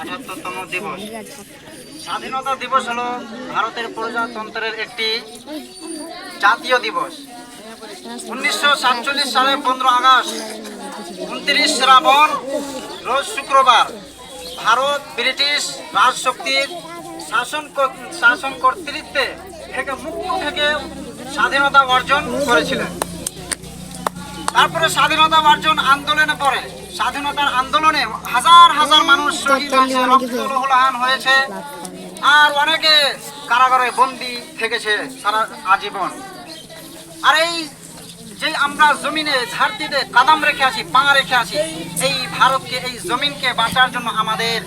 আঠাত্তরতম দিবস। স্বাধীনতা দিবস হলো ভারতের প্রজাতন্ত্রের একটি জাতীয় দিবস। উনিশশো সাতচল্লিশ সালে পনেরো আগস্ট, উনত্রিশ শ্রাবণ, রোজ শুক্রবার, ভারত ব্রিটিশ রাজশক্তির শাসন শাসন কর্তৃত্বে থেকে মুক্ত থেকে স্বাধীনতা অর্জন করেছিলেন। তারপরে স্বাধীনতা অর্জন আন্দোলনে পরে স্বাধীনতার আন্দোলনে হাজার হাজার মানুষ শহীদ হয়েছে আর অনেকে কারাগারে বন্দি থেকেছে সারা আজীবন। আর এই যে আমরা জমিনে ধরতিতে কাদাম রেখে আছি পা রেখে আছি এই ভারতকে এই জমিনকে বাঁচার জন্য আমাদের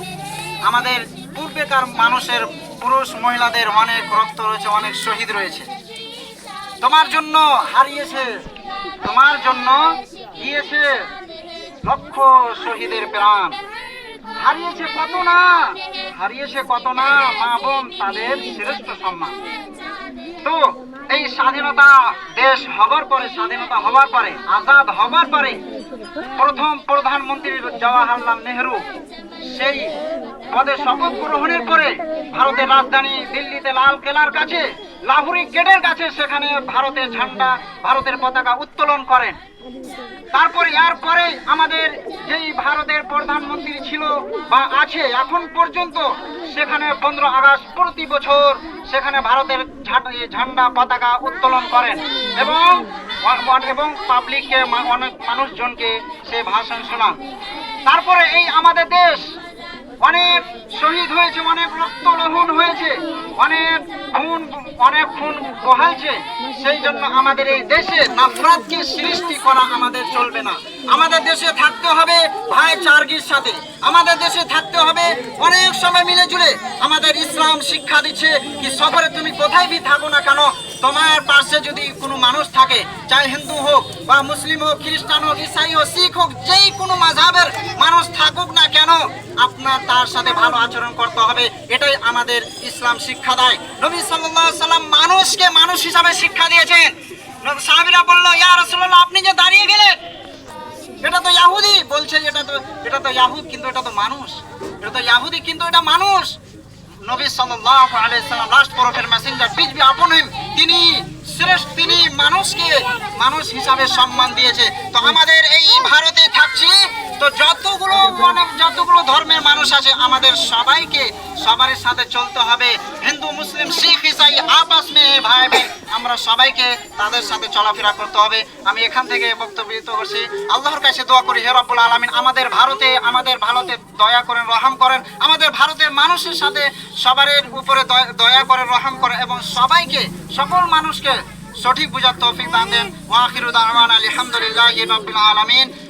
আমাদের পূর্বেকার মানুষের পুরুষ মহিলাদের অনেক রক্ত রয়েছে অনেক শহীদ রয়েছে। তোমার জন্য হারিয়েছে তোমার জন্য গিয়েছে লক্ষ শহীদের প্রাণ। হারিয়েছে কত না? হারিয়েছে কত না? মা বোন তাদের শ্রেষ্ঠ সম্মান। তো এই স্বাধীনতা দেশ হবার পরে, স্বাধীনতা হবার পরে, আজাদ হবার পরে প্রথম প্রধানমন্ত্রী জওয়াহরলাল নেহরু সেই পদে শপথ গ্রহণের পরে ভারতের রাজধানী দিল্লিতে লাল কেলার কাছে লাহুরি গেটের কাছে সেখানে ভারতের ঝান্ডা, ভারতের পতাকা উত্তোলন করেন। তারপরে এর পরে আমাদের যেই ভারতের প্রধানমন্ত্রী ছিল বা আছে এখন পর্যন্ত, সেখানে পনেরো আগস্ট প্রতি বছর সেখানে ভারতের ঝান্ডা পতাকা উত্তোলন করেন এবং এবং পাবলিককে অনেক মানুষজনকে সে ভাষণ শোনান। তারপরে এই আমাদের দেশ অনেক শহীদ হয়েছে, অনেক রক্ত লোহন হয়েছে, অনেক খুন অনেক খুন বহালছে। সেই জন্য আমাদের এই দেশে নাফরাতকে সৃষ্টি করা আমাদের চলবে না। আমাদের দেশে থাকতে হবে ভাই চার্গির সাথে। আমাদের দেশে থাকতে হবে অনেক সময় মিলে জুড়ে আমাদের ইসলাম শিক্ষা দিচ্ছে কি সফরে তুমি কোথায় বি থাকো না কেন? তোমার পাশে যদি কোনো মানুষ থাকে, চাই হিন্দু হোক বা মুসলিম হোক, খ্রিস্টান হোক, ইসাই হোক, শিখ হোক, যেই কোনো মাঝাবের মানুষ থাকুক না আপনার তার সাথে ভালো আচরণ করতে হবে। এটাই আমাদের ইসলাম শিক্ষা দেয়। নবী আলাইহি সাল্লাম মানুষকে মানুষ হিসাবে শিক্ষা দিয়েছেন। সাহাবীরা বলল, ইয়া রাসূলুল্লাহ, আপনি যে দাঁড়িয়ে গেলেন, এটা তো ইয়াহুদি। বলছে, এটা তো এটা তো ইয়াহুদ, কিন্তু এটা তো মানুষ। এটা তো ইয়াহুদি, কিন্তু এটা মানুষ। নবী সাল্লাল্লাহু আলাইহি লাস্ট প্রফেট মেসেঞ্জার তিনি শ্রেষ্ঠ, তিনি মানুষকে মানুষ হিসাবে সম্মান দিয়েছে। তো আমাদের এই ভারতে তো যতগুলো অনেক যতগুলো ধর্মের মানুষ আছে, আমাদের সবাইকে সবার সাথে চলতে হবে। হিন্দু, মুসলিম, শিখ, ইসাই, আপাস মেয়ে, ভাই ভাই আমরা সবাইকে তাদের সাথে চলাফেরা করতে হবে। আমি এখান থেকে বক্তব্য করছি আল্লাহর কাছে দোয়া করি, হে রব্বুল আলামিন, আমাদের ভারতে আমাদের ভারতে দয়া করেন, রহম করেন। আমাদের ভারতের মানুষের সাথে সবার উপরে দয়া- করেন রহম করেন এবং সবাইকে, সকল মানুষকে সঠিক বুঝার তৌফিক দান দেন। ওয়াখিরু দাওয়ান আলহামদুলিল্লাহি রাব্বিল আলামিন।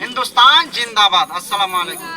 হিন্দুস্তান জিন্দাবাদ। আসসালামু আলাইকুম।